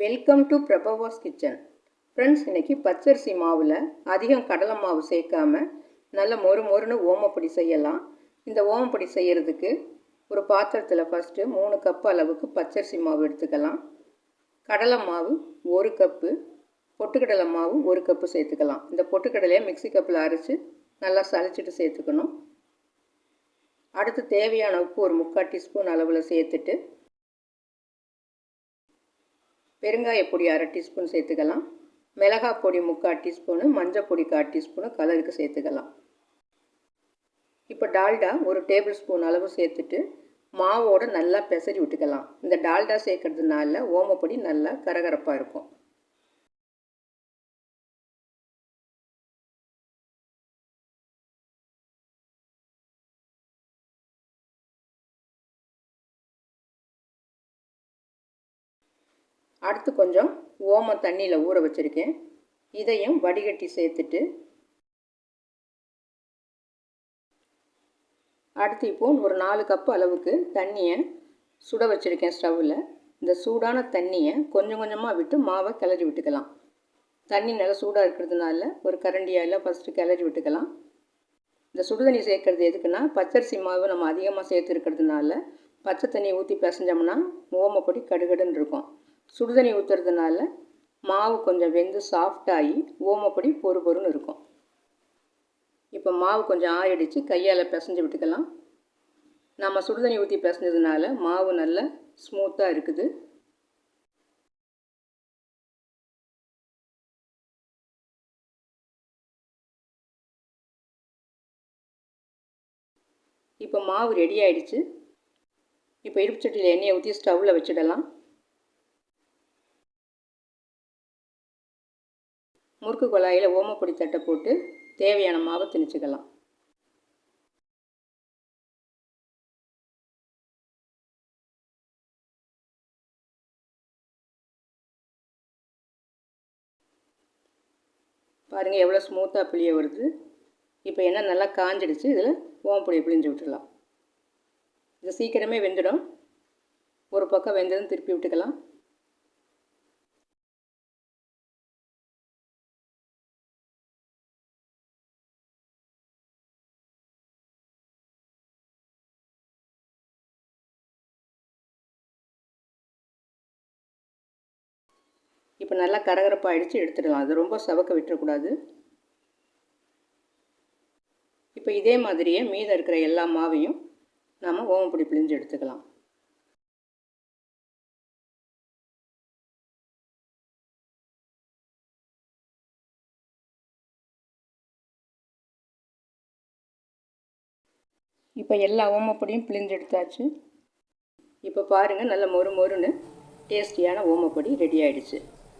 Welcome to Prabavas kitchen friends இன்றைக்கி பச்சரிசி மாவில் அதிகம் கடலை மாவு சேர்க்காம நல்ல மொறு மொறுன்னு ஓமப்பொடி செய்யலாம். இந்த ஓமப்பொடி செய்கிறதுக்கு ஒரு பாத்திரத்தில் ஃபஸ்ட்டு மூணு கப் அளவுக்கு பச்சரிசி மாவு எடுத்துக்கலாம். கடலை மாவு ஒரு கப்பு பொட்டுக்கடலை மாவு ஒரு கப்பு சேர்த்துக்கலாம். இந்த பொட்டுக்கடலையை மிக்சி கப்பில் அரைச்சி நல்லா சளிச்சிட்டு சேர்த்துக்கணும். அடுத்து தேவையான உப்பு ஒரு முக்கால் டீஸ்பூன் அளவில் சேர்த்துட்டு பெருங்காய பொடி அரை டீஸ்பூன் சேர்த்துக்கலாம். மிளகாய் பொடி முக்கால் டீஸ்பூனு மஞ்சள் பொடி கால் டீஸ்பூனு கலருக்கு சேர்த்துக்கலாம். இப்போ டால்டா ஒரு டேபிள் ஸ்பூன் அளவு சேர்த்துட்டு மாவோடு நல்லா பெசரி விட்டுக்கலாம். இந்த டால்டா சேர்க்கறதுனால ஓமப்பொடி நல்லா கரகரப்பாக இருக்கும். அடுத்து கொஞ்சம் ஓம தண்ணியில் ஊற வச்சுருக்கேன். இதையும் வடிகட்டி சேர்த்துட்டு அடுத்து இப்போது ஒரு நாலு கப்பு அளவுக்கு தண்ணியை சுட வச்சுருக்கேன் ஸ்டவ்வில். இந்த சூடான தண்ணியை கொஞ்சம் கொஞ்சமாக விட்டு மாவை கிளறி விட்டுக்கலாம். தண்ணி நல்லா சூடாக இருக்கிறதுனால ஒரு கரண்டியால் ஃபஸ்ட்டு கிளறி விட்டுக்கலாம். இந்த சுடு தண்ணி சேர்க்குறது எதுக்குன்னா பச்சரிசி மாவு நம்ம அதிகமாக சேர்த்துருக்கிறதுனால பச்சை தண்ணி ஊற்றி பிசைஞ்சோம்னா ஓமப்பொடி கடுகடுன்னு இருக்கும். சுடுதண்ணி ஊற்றுறதுனால மாவு கொஞ்சம் வெந்து சாஃப்டாகி ஓமப்படி பொறு பொறுன்னு இருக்கும். இப்போ மாவு கொஞ்சம் ஆயிடுச்சு கையால் பிசைஞ்சு விட்டுக்கலாம். நம்ம சுடுதண்ணி ஊற்றி பிசைஞ்சதுனால மாவு நல்ல ஸ்மூத்தாக இருக்குது. இப்போ மாவு ரெடி ஆயிடுச்சு. இப்போ இடுப்பு சட்டியில் எண்ணெயை ஊற்றி ஸ்டவ்வில் வச்சிடலாம். முறுக்கு குழாயில் ஓமப்பொடி தட்டை போட்டு தேவையான மாவை திணிச்சுக்கலாம். பாருங்கள் எவ்வளோ ஸ்மூத்தாக புளிய வருது. இப்போ என்ன நல்லா காஞ்சிடுச்சு. இதில் ஓமப்பொடியை பிழிஞ்சு விட்டுடலாம். இது சீக்கிரமே வெந்துடும். ஒரு பக்கம் வெந்ததும் திருப்பி விட்டுக்கலாம். இப்போ நல்லா கரகரப்பாக அடித்து எடுத்துடலாம். அது ரொம்ப சவக்க விட்டுறக்கூடாது. இப்போ இதே மாதிரியே மீதம் இருக்கிற எல்லா மாவையும் நாம் ஓமப்பொடி பிழிஞ்சு எடுத்துக்கலாம். இப்போ எல்லா ஓமப்பொடியும் பிழிஞ்சு எடுத்தாச்சு. இப்போ பாருங்கள் நல்ல மொறு மொறுன்னு டேஸ்டியான ஓமப்பொடி ரெடி ஆயிடுச்சு.